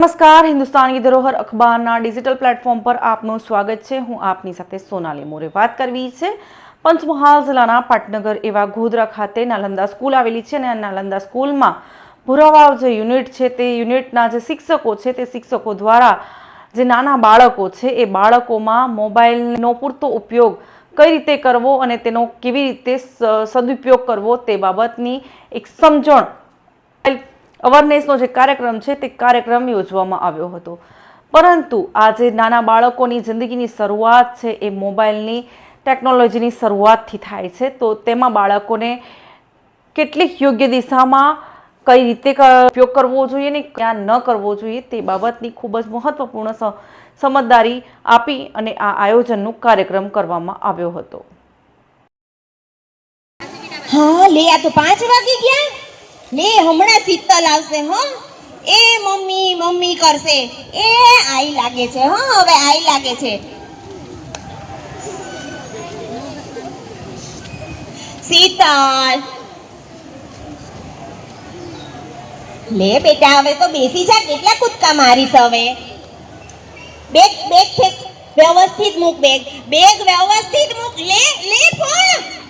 નમસ્કાર, હિન્દુસ્તાની ધરોહર અખબારના digital platform પર આપનું સ્વાગત છે. હું આપની સાથે સોનાલી મોરે વાત કરવી છે. પંચમહાલ જિલ્લાના પાટનગર એવા ગોધરા ખાતે નાલંદા સ્કૂલ આવેલી છે અને નાલંદા સ્કૂલમાં ભુરાવાવ જે યુનિટ છે તે યુનિટના જે શિક્ષકો છે તે શિક્ષકો દ્વારા જે નાના બાળકો છે એ બાળકોમાં મોબાઈલનો પૂરતો ઉપયોગ કઈ રીતે કરવો અને તેનો કેવી રીતે સદુપયોગ કરવો તે બાબતની એક સમજણ અવેરનેસનો જે કાર્યક્રમ છે, તે કાર્યક્રમ યોજવામાં આવ્યો હતો. પરંતુ આજે નાના બાળકોની જિંદગીની શરૂઆત છે એ મોબાઈલની ટેકનોલોજીની શરૂઆતથી થાય છે. તો તેમાં બાળકોને કેટલીક યોગ્ય દિશામાં કઈ રીતે ઉપયોગ કરવો જોઈએ ને ક્યાં ન કરવો જોઈએ તે બાબતની ખૂબ જ મહત્વપૂર્ણ સમજદારી આપી અને આ આયોજનનું કાર્યક્રમ કરવામાં આવ્યો હતો. હા, લે, આ તો પાંચ વાગી ગયા? લે, હમણાં શીતલ આવશે, હો. એ મમ્મી મમ્મી કરશે. એ આઈ લાગે છે, હો, હવે આઈ લાગે છે. શીતલ. લે, બેટા, હવે તો બેસી જા, કેટલા કૂદકા મારીશ હવે. બેગ બેગ છે, વ્યવસ્થિત મૂક, બેગ. બેગ વ્યવસ્થિત મૂક. લે લે પણ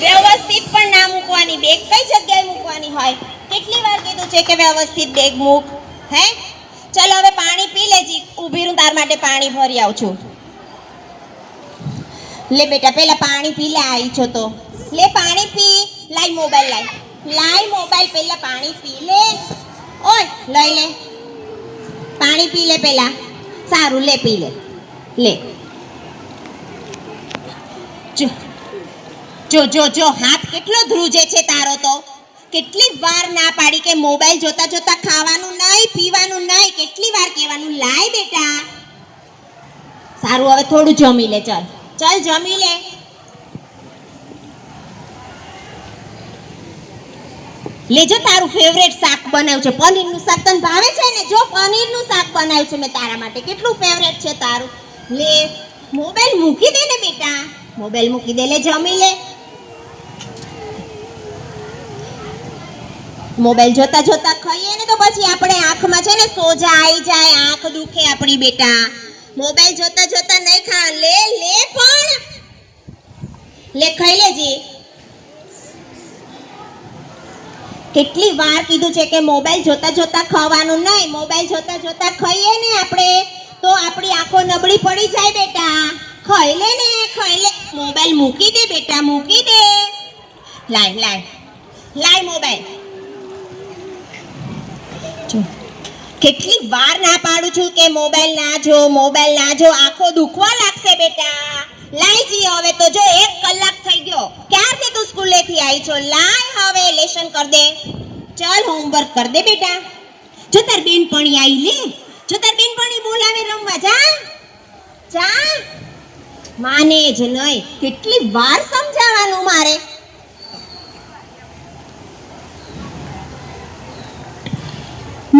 વ્યવસ્થિત પણ ના મૂકવાની બેગ કઈ જગ્યાએ મૂકવાની હોય? કેટલી વાર કીધું છે કે વ્યવસ્થિત બેગ મૂક, હે? ચાલો, હવે પાણી પી લેજી. ઊભી રહું, તાર માટે પાણી ભરી આવું છું. લે બેટા, પેલા પાણી પી લે આવી છો તો. લે, પાણી પી. લાઈ મોબાઈલ લાઈ લાઈ મોબાઈલ, પેલા પાણી પી લે. ઓય, લઈ લે. પાણી પી લે પેલા. સારું, લે, પી લે. લે. જો જો જો, હાથ કેટલો ધ્રુજે છે તારો તો? કેટલી વાર ના પાડી કે મોબાઈલ જોતા જોતા ખાવાનું નહીં, પીવાનું નહીં, કેટલી વાર કહેવાનું, લાય બેટા. સારું, હવે થોડું જમી લે, ચાલ. ચાલ, જમી લે. લેજો તારું ફેવરેટ શાક બનાવ્યું છે. પનીરનું શાક તને ભાવે છે ને? જો, પનીરનું શાક બનાવ્યું છે મેં તારા માટે. કેટલું ફેવરેટ છે તારું. લે, મોબાઈલ મૂકી દે ને બેટા. મોબાઈલ મૂકી દે. લે, જમી લે. મોબાઈલ જોતા જોતા ખાઈએ ને તો પછી આપણે આંખમાં છે ને સોજા આવી જાય, આંખ દુખે આપણી બેટા. મોબાઈલ જોતા જોતા નહીં ખા, લે લે પણ. લે, ખાઈ લેજે. કેટલી વાર કીધું છે કે મોબાઈલ જોતા જોતા ખાવાનું નહીં, મોબાઈલ જોતા જોતા ખાઈએ ને આપણે, તો આપણી આંખો નબળી પડી જાય બેટા. ખાઈ લે ને, ખાઈ લે. મોબાઈલ મૂકી દે બેટા, મૂકી દે. લાય લાય. લાય મોબાઈલ. જો કેટલી વાર ના પાડું છું કે મોબાઈલ ના જો, મોબાઈલ ના જો, આંખો દુખવા લાગશે બેટા. લાઈ જી હવે તો જો એક કલાક થઈ ગયો. ક્યારથી તું સ્કૂલેથી આવી છો? લાય હવે, લેશન કર દે. ચાલ હોમવર્ક કર દે બેટા. જો તાર બેનપણી આવી લે, જો તાર બેનપણી બોલાવે રમવા, જા. જા. માને જ નહીં, કેટલી વાર સમજાવવાનું મારે મમ્મી મમ્મી ઉઠ્યો બેટા જો જો કે માં શું થયું મને હે માં અરે લા,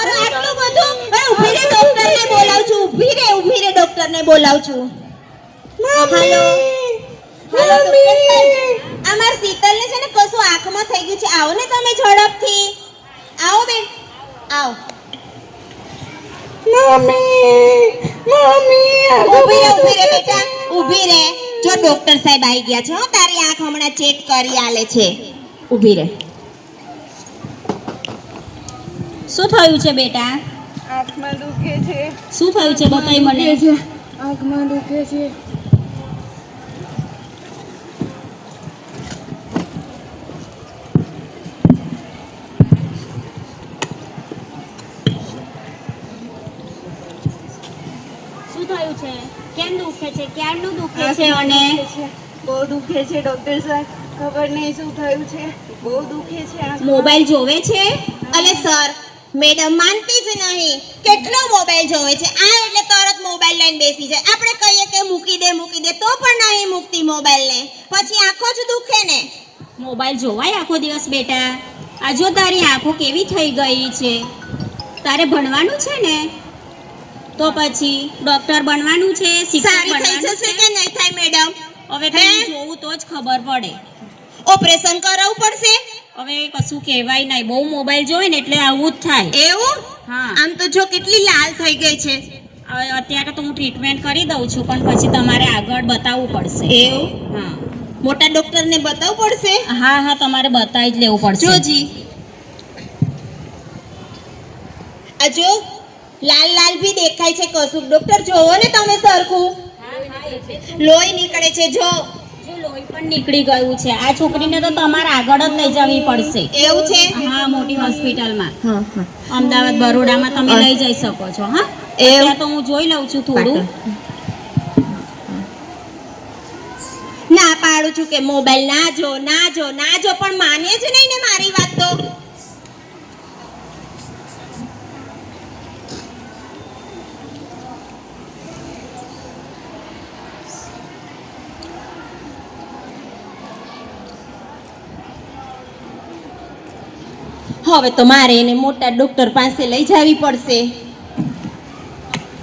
અરે આટલું બધું અરે ઊભી રે ડોક્ટરને બોલાવું છું ઊભી રે ઊભી રે ડોક્ટરને બોલાવું છું. હાલો. હાલો અમાર શીતલને છે ને કશું આંખમાં થઈ ગયું છે. આવો ને તમે ઝડપથી. આવો બેન. આવો. મમ્મી મમ્મી ઊભી રે ઊભી રે બેટા. ઊભી રે જો ડોક્ટર સાહેબ આવી ગયા છે હો તારી આંખ હમણાં ચેક કરી આલે છે. ઊભી રહે. શું થયું છે બેટા? આંખમાં દુખે છે. શું થયું છે? બતાવી મને. આંખમાં દુખે છે. શું થયું છે? કેમ દુખે છે? ક્યારનું દુખે છે અને? બહુ દુખે છે ડોક્ટર સાહેબ. ખબર નહીં શું થયું છે. બહુ દુખે છે. મોબાઈલ જોવે છે? અને સર મેડમ માનતી જ નહીં. કેટલો મોબાઈલ જોવે છે? આ એટલે તરત મોબાઈલ લઈને બેસી જાય. આપણે કહીએ કે મૂકી દે મૂકી દે તો પણ નહીં મૂકતી મોબાઈલને. પછી આંખો જ દુખે ને. મોબાઈલ જોવાય આખો દિવસ બેટા? આજો તારી આંખો કેવી થઈ ગઈ છે? તારે ભણવાનું છે ને? તો પછી ડોક્ટર બનવાનું છે શિક્ષક બનવાનું છે. કે નહીં થાય મેડમ હવે? તમે જોવું તો જ ખબર પડે. ઓપરેશન કરાવવું પડશે? હવે કશું કહેવાય નહીં. બહુ મોબાઈલ જોવે ને એટલે આવું જ થાય. એવું? હા. આમ તો જો કેટલી લાલ થઈ ગઈ છે. અત્યારે તો હું ટ્રીટમેન્ટ કરી દઉં છું પણ પછી તમારે આગળ બતાવવું પડશે. એવું? હા. મોટા ડોક્ટરને બતાવવું પડશે? હા હા તમારે બતાવી જ લેવું પડશે. જોજી. આ જો લાલ લાલ ભી દેખાય છે કશું ડોક્ટર જોવો ને તમે સરખું. લોહી નીકળે છે જો. જો લોહી પણ નીકળી ગયું છે. આ છોકરીને તો તમારે આગળ જ લઈ જવી પડશે. એવું છે? હા મોટી હોસ્પિટલમાં. અમદાવાદ બરોડામાં તમે લઈ જઈ શકો છો હા? એ તો હું જોઈ લઉં છું થોડું. ના પાડું છું કે મોબાઈલ ના જો ના જો ના જો પણ માને જ નહીં ને મારી વાત તો. હવે તો મારે એને મોટા ડોક્ટર પાસે લઈ જવી પડશે.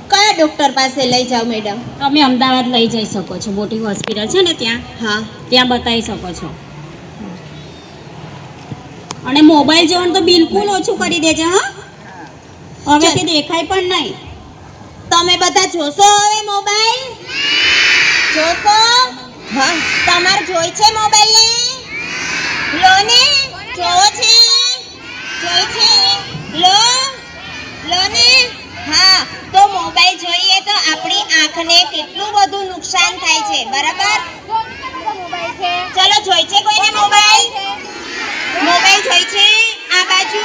કયા ડોક્ટર પાસે લઈ જાઓ મેડમ તમે અમદાવાદ લઈ જઈ શકો છો. મોટી હોસ્પિટલ છે ને ત્યાં? હા. ત્યાં બતાવી શકો છો. અને મોબાઈલ જોવાનું તો બિલકુલ ઓછું કરી દેજે હા. હવેથી દેખાય પણ નહીં. તમે બધા જોશો હવે મોબાઈલ જોશો? હા. તમારે જોઈ છે મોબાઈલ ને? લો ને. જોવો છે. જોઈ છે લો લો હા, તો મોબાઈલ જોઈએ તો આપણી આંખને કેટલું બધું નુકસાન થાય છે, બરાબર? ચલો જોઈ છે કોઈને મોબાઈલ? મોબાઈલ જોઈ છે આ બાજુ?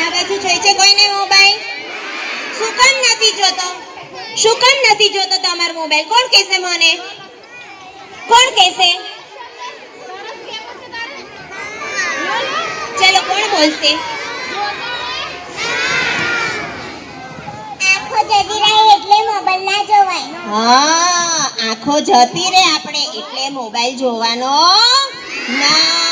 આ બાજુ જોઈ છે કોઈને મોબાઈલ? શું કામ નથી જોતો? શું કામ નથી જોતો તમારો મોબાઈલ? કોણ કહેશે મને? કોણ કહેશે? ચલો કોણ જતી રહે એટલે મોબાઈલ ના જોવાય. હા આંખો જતી રહે આપણે એટલે મોબાઈલ જોવાનો ના.